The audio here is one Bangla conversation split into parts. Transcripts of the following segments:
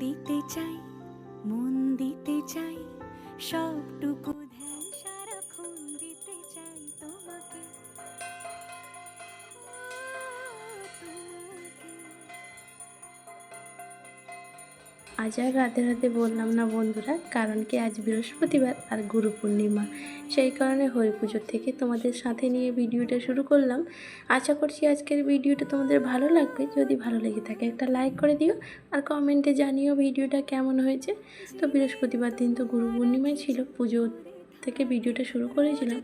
দিতে চাই মন দিতে চাই সবটুকু আজ আর রাতে রাতে বললাম না বন্ধুরা কারণ কি আজ বৃহস্পতিবার আর গুরু পূর্ণিমা সেই কারণে হরি পুজোর থেকে তোমাদের সাথে নিয়ে ভিডিওটা শুরু করলাম। আশা করছি আজকের ভিডিওটা তোমাদের ভালো লাগবে। যদি ভালো লেগে থাকে একটা লাইক করে দিও আর কমেন্টে জানিও ভিডিওটা কেমন হয়েছে। তো বৃহস্পতিবার দিন তো গুরু পূর্ণিমাই ছিল পুজো থেকে ভিডিওটা শুরু করেছিলাম।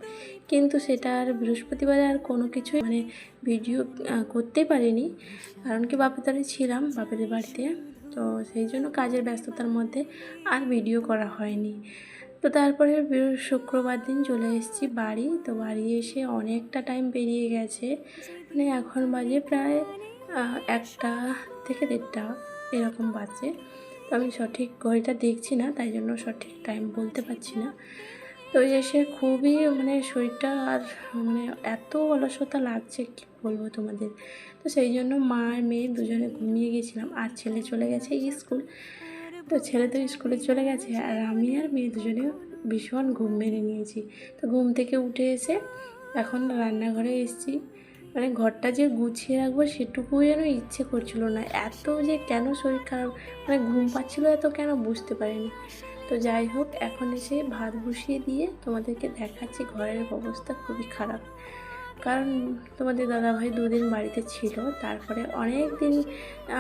কিন্তু সেটা আর বৃহস্পতিবারে আর কোনো কিছু মানে ভিডিও আহ, করতেই পারিনি। কারণ কি বাপের ছিলাম বাপের বাড়িতে তো সেই জন্য কাজের ব্যস্ততার মধ্যে আর ভিডিও করা হয়নি। তো তারপরে শুক্রবার দিন চলে এসেছি বাড়ি। তো বাড়ি এসে অনেকটা টাইম পেরিয়ে গেছে। মানে এখন বাজে প্রায় একটা থেকে দেড়টা এরকম বাজে। তো আমি সঠিক ঘড়িটা দেখছি না, তাই জন্য সঠিক টাইম বলতে পারছি না। তো যে সে খুবই মানে শরীরটা আর মানে এত অলসতা লাগছে, কি বলব তোমাদের? তো সেই জন্য মা আর মেয়ে দুজনে ঘুমিয়ে গেছিলাম আর ছেলে চলে গেছে স্কুল। তো ছেলে তো স্কুলে চলে গেছে আর আমি আর মেয়ে দুজনে ভীষণ ঘুম মেরে নিয়েছি। তো ঘুম থেকে উঠে এসে এখন রান্নাঘরে এসেছি। মানে ঘরটা যে গুছিয়ে রাখব সেটুকু যেন ইচ্ছে করছিল না। এত যে কেন শরীর খারাপ মানে ঘুম পাচ্ছিল এত কেন বুঝতে পারিনি। তো যাই হোক, এখন এসে ভাত বসিয়ে দিয়ে তোমাদেরকে দেখাচ্ছি ঘরের অবস্থা খুবই খারাপ। কারণ তোমাদের দাদাভাই দুদিন বাড়িতে ছিল, তারপরে অনেক দিন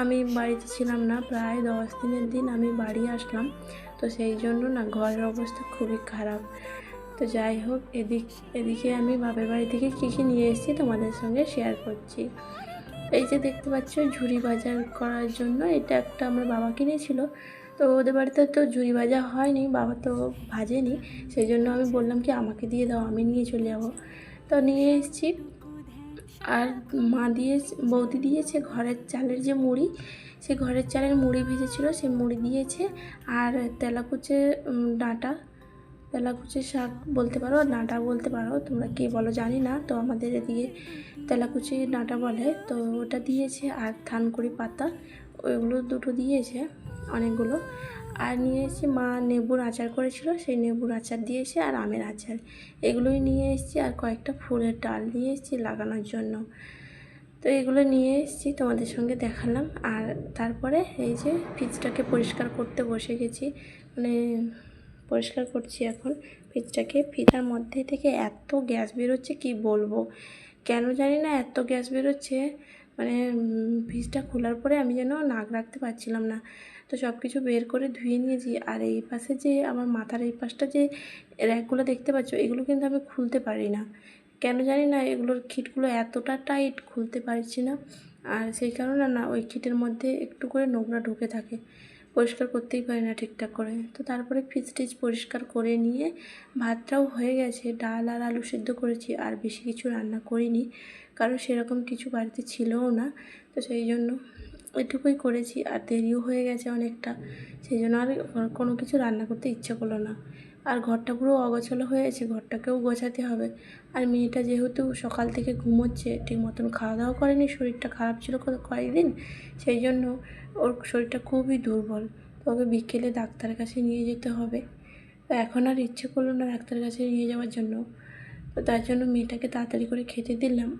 আমি বাড়িতে ছিলাম না, প্রায় দশ দিনের দিন আমি বাড়ি আসলাম। তো সেই জন্য না ঘরের অবস্থা খুবই খারাপ। তো যাই হোক, এদিক, এদিকে আমি বাপের বাড়ি থেকে কী কী নিয়ে এসেছি তোমাদের সঙ্গে শেয়ার করছি। এই যে দেখতে পাচ্ছ ঝুড়ি বাজার করার জন্য, এটা একটা আমার বাবা কিনেছিল। তো ওদের বাড়িতে তো ঝুড়ি ভাজা হয়নি, বাবা তো ভাজেনি সেই জন্য আমি বললাম কি আমাকে দিয়ে দাও, আমি নিয়ে চলে যাব। তো নিয়ে এসেছি। আর মা দিয়ে বৌদি দিয়েছে ঘরের চালের যে মুড়ি, সে ঘরের চালের মুড়ি ভেজেছিল, সে মুড়ি দিয়েছে। আর তেলাকুচে ডাঁটা তেলাকুচে শাক বলতে পারো, আর ডাঁটা বলতে পারো, তোমরা কে বলো জানি না, তো আমাদের এদিকে তেলাকুচি ডাঁটা বলে, তো ওটা দিয়েছে। আর থানকুড়ি পাতা ওইগুলো দুটো দিয়েছে। অনেকগুলো। আর নিয়ে এসেছি মা নেবুর আচার করেছিল, সেই নেবুর আচার দিয়েছে আর আমের আচার। এগুলোই নিয়ে এসেছি আর কয়েকটা ফুলের ডাল নিয়ে এসেছি লাগানোর জন্য। তো এগুলো নিয়ে এসেছি, তোমাদের সঙ্গে দেখালাম। আর তারপরে এই যে ফ্রিজটাকে পরিষ্কার করতে বসে গেছি। মানে পরিষ্কার করছি এখন ফ্রিজটাকে। ফ্রিজটার মধ্যে থেকে এত গ্যাস বেরোচ্ছে, কি বলব? কেন জানি না এত গ্যাস বেরোচ্ছে। মানে ফ্রিজটা খোলার পরে আমি যেন নাক রাখতে পারছিলাম না। তো সব কিছু বের করে ধুয়ে নিয়েছি। আর এই পাশে যে আমার মাথার এই পাশটা যে র্যাকগুলো দেখতে পাচ্ছ, এগুলো কিন্তু আমি খুলতে পারি না। কেন জানি না, এগুলোর খিটগুলো এতটা টাইট খুলতে পারছি না। আর সেই কারণে না, ওই খিটের মধ্যে একটু করে নোংরা ঢুকে থাকে। পরিষ্কার করতেই পারি না ঠিকঠাক করে। তো তারপরে ফ্রিজ টিজ পরিষ্কার করে নিয়ে ভাতটাও হয়ে গেছে, ডাল আর আলু সেদ্ধ করেছি। আর বেশি কিছু রান্না করিনি, কারণ সেরকম কিছু বাড়িতে ছিলও না। তো সেই জন্য এটুকুই করেছি আর দেরিও হয়ে গেছে অনেকটা। সেই জন্য আর কোনো কিছু রান্না করতে ইচ্ছে করল না। আর ঘরটা পুরো অগোছালো হয়ে আছে ঘরটাকেও গোছাতে হবে। আর মেয়েটা যেহেতু সকাল থেকে ঘুমোচ্ছে, ঠিক মতন খাওয়া দাওয়া করেনি, শরীরটা খারাপ ছিল কয়েকদিন, সেই জন্য ওর শরীরটা খুবই দুর্বল। তো ওকে বিকেলে ডাক্তারের কাছে নিয়ে যেতে হবে। তো এখন আর ইচ্ছে করল না ডাক্তারের কাছে নিয়ে যাওয়ার জন্য। তো তার জন্য মেয়েটাকে তাড়াতাড়ি করে খেতে দিলাম,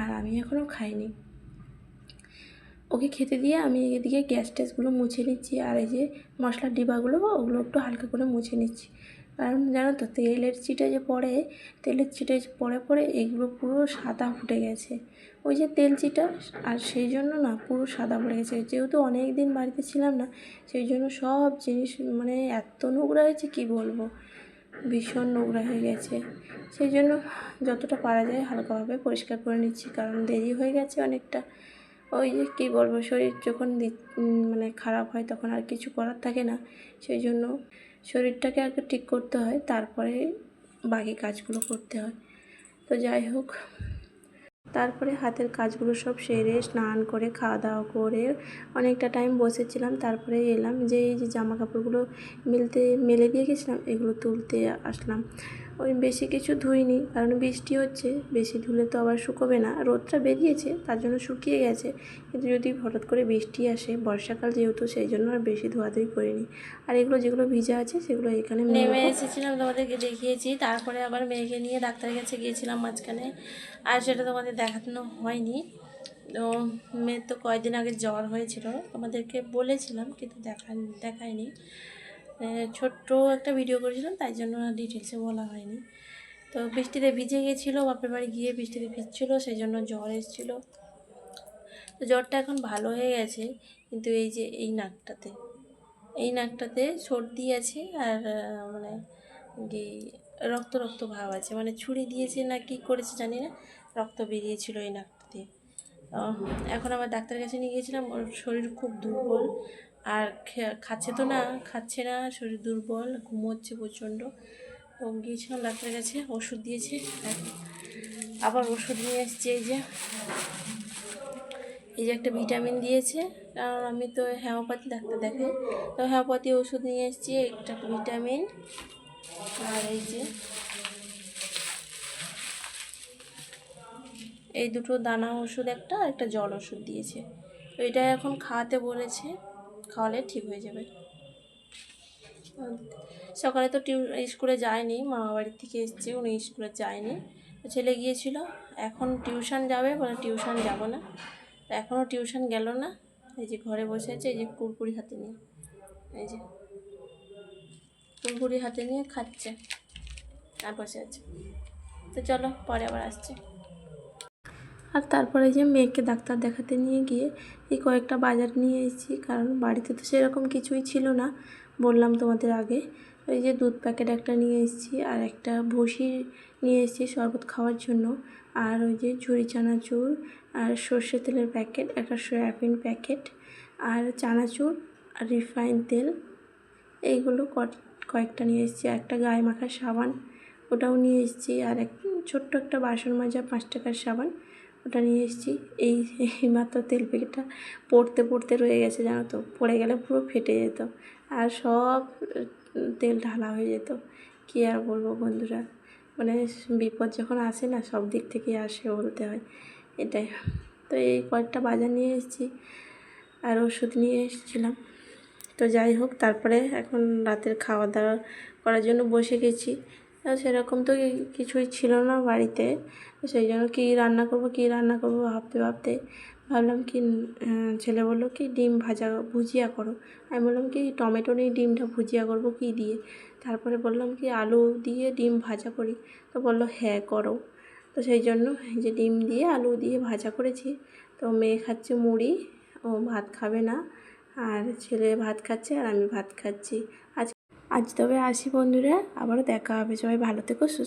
আর আমি এখনও খাইনি। ওকে খেতে দিয়ে আমি এদিকে গ্যাস ট্যাসগুলো মুছে নিচ্ছি আর এই যে মশলার ডিবাগুলো, ওগুলো একটু হালকা করে মুছে নিচ্ছি। কারণ জানো তো, তেলের চিটে যে পড়ে, তেলের চিটে পড়ে পড়ে এগুলো পুরো সাদা ফুটে গেছে। ওই যে তেল চিটা আর সেই জন্য না পুরো সাদা পড়ে গেছে। যেহেতু অনেক দিন বাড়িতে ছিলাম না, সেই জন্য সব জিনিস মানে এত নোংরা হয়েছে, কি বলব? ভীষণ নোংরা হয়ে গেছে। সেই জন্য যতটা পারা যায় হালকাভাবে পরিষ্কার করে নিচ্ছি, কারণ দেরি হয়ে গেছে অনেকটা। ওই যে কী বলব, শরীর যখন মানে খারাপ হয় তখন আর কিছু করার থাকে না। সেই জন্য শরীরটাকে আগে ঠিক করতে হয়, তারপরে বাকি কাজগুলো করতে হয়। তো যাই হোক, তারপরে হাতের কাজগুলো সব সেরে স্নান করে খাওয়া দাওয়া করে অনেকটা টাইম বসেছিলাম। তারপরে এলাম যে, এই যে জামা কাপড়গুলো মেলতে, মেলে দিয়ে গেছিলাম, এগুলো তুলতে আসলাম। ওই বেশি কিছু ধুইনি কারণ বৃষ্টি হচ্ছে বেশি ধুলে তো আবার শুকোবে না। রোদটা বেরিয়েছে তার জন্য শুকিয়ে গেছে। কিন্তু যদি হঠাৎ করে বৃষ্টি আসে বর্ষাকাল যেহেতু সেই জন্য আর বেশি ধোয়াধুয়ি করিনি। আর এগুলো যেগুলো ভিজা আছে সেগুলো এখানে নেমে এসেছিলাম তোমাদেরকে দেখিয়েছি তারপরে আবার মেয়েকে নিয়ে ডাক্তারের কাছে গিয়েছিলাম মাঝখানে। আর সেটা তোমাদের দেখানো হয়নি। তো মেয়ের তো কয়েকদিন আগে জ্বর হয়েছিল তোমাদেরকে বলেছিলাম কিন্তু দেখা দেখায়নি। ছোট্ট একটা ভিডিও করেছিলাম, তাই জন্য ডিটেলসে বলা হয়নি। তো বৃষ্টিতে ভিজে গেছিল, বাপের বাড়ি গিয়ে বৃষ্টিতে ভিজছিলো সেই জন্য জ্বর এসেছিল। তো জ্বরটা এখন ভালো হয়ে গেছে, কিন্তু এই যে এই নাকটাতে এই নাকটাতে সর্দি আছে আর মানে রক্ত রক্ত ভাব আছে মানে ছুরি দিয়েছে না কি করেছে জানি না, রক্ত বেরিয়েছিল এই নাকটাতে। এখন আবার ডাক্তারের কাছে নিয়ে গিয়েছিলাম, ওর শরীর খুব দুর্বল আর খাচ্ছে তো না, খাচ্ছে না, শরীর দুর্বল, ঘুমোচ্ছে প্রচণ্ড। তো গিয়েছিলাম ডাক্তারের কাছে, ওষুধ দিয়েছে আবার ওষুধ নিয়ে এসছে, এই যে। এই যে একটা ভিটামিন দিয়েছে কারণ আমি তো হোমিওপ্যাথি ডাক্তার দেখাই। তো হোমিওপ্যাথি ওষুধ নিয়ে এসেছি, একটা ভিটামিন, আর এই যে। এই দুটো দানা ওষুধ একটা একটা জল ওষুধ দিয়েছে। এটা এখন খাওয়াতে বলেছে। খাওয়ালে ঠিক হয়ে যাবে। সকালে তো টিউ স্কুলে যায়নি, মামা বাড়ির থেকে এসছে, উনি স্কুলে যায়নি। ছেলে গিয়েছিল, এখন টিউশন যাবে, বলে টিউশন যাব না। এখনও টিউশন গেল না, এই যে ঘরে বসে আছে, এই যে কুরকুরি হাতে নিয়ে, এই যে কুরকুরি হাতে নিয়ে খাচ্ছে, আর বসে আছে। তো চলো, পরে আবার আসছে। আর তারপরে যে মেয়েকে ডাক্তার দেখাতে নিয়ে গিয়ে এই কয়েকটা বাজার নিয়ে এসেছি। কারণ বাড়িতে তো সেরকম কিছুই ছিল না, বললাম তোমাদের আগে। ওই যে দুধ প্যাকেট একটা নিয়ে এসেছি আর একটা ভুসি নিয়ে এসেছি শরবত খাওয়ার জন্য। আর ওই যে ঝুড়ি চানাচুর আর সর্ষে তেলের প্যাকেট, একটা সয়াবিন প্যাকেট আর চানাচুর আর রিফাইন তেল। এইগুলো কয়েকটা নিয়ে এসেছি। একটা গায়ে মাখার সাবান ওটাও নিয়ে এসেছি। আর এক, ছোট্ট একটা বাসন মাজা পাঁচ টাকার সাবান। ওটা নিয়ে এসেছি। এই এই মাত্র তেল প্যাকেটটা পড়তে পড়তে রয়ে গেছে, জানো তো? পড়ে গেলে পুরো ফেটে যেত আর সব তেল ঢালা হয়ে যেত। কী আর বলব বন্ধুরা? মানে বিপদ যখন আসে না, সব দিক থেকেই আসে বলতে হয়। এটাই। তো এই কয়েকটা বাজার নিয়ে এসেছি আর ওষুধ নিয়ে এসেছিলাম। তো যাই হোক, তারপরে এখন রাতের খাওয়া দাওয়া করার জন্য বসে গেছি। সেরকম তো কিছুই ছিল না বাড়িতে। সেই জন্য কী রান্না করব, কী রান্না করব ভাবতে ভাবতে ভাবলাম কি ছেলে বলল কি, ডিম ভাজা ভুজিয়া করো। আমি বললাম কি, টমেটো নিয়ে ডিমটা ভুজিয়া করব কী দিয়ে? তারপরে বললাম কি, আলু দিয়ে ডিম ভাজা করি। তো বলল হ্যাঁ করো। তো সেই জন্য যে ডিম দিয়ে আলু দিয়ে ভাজা করেছি। তো মেয়ে খাচ্ছে মুড়ি, ও ভাত খাবে না। আর ছেলে ভাত খাচ্ছে আর আমি ভাত খাচ্ছি। আজ তবে আসি বন্ধুরা আবারও দেখা হবে। সবাই ভালো থেকো সুস্থ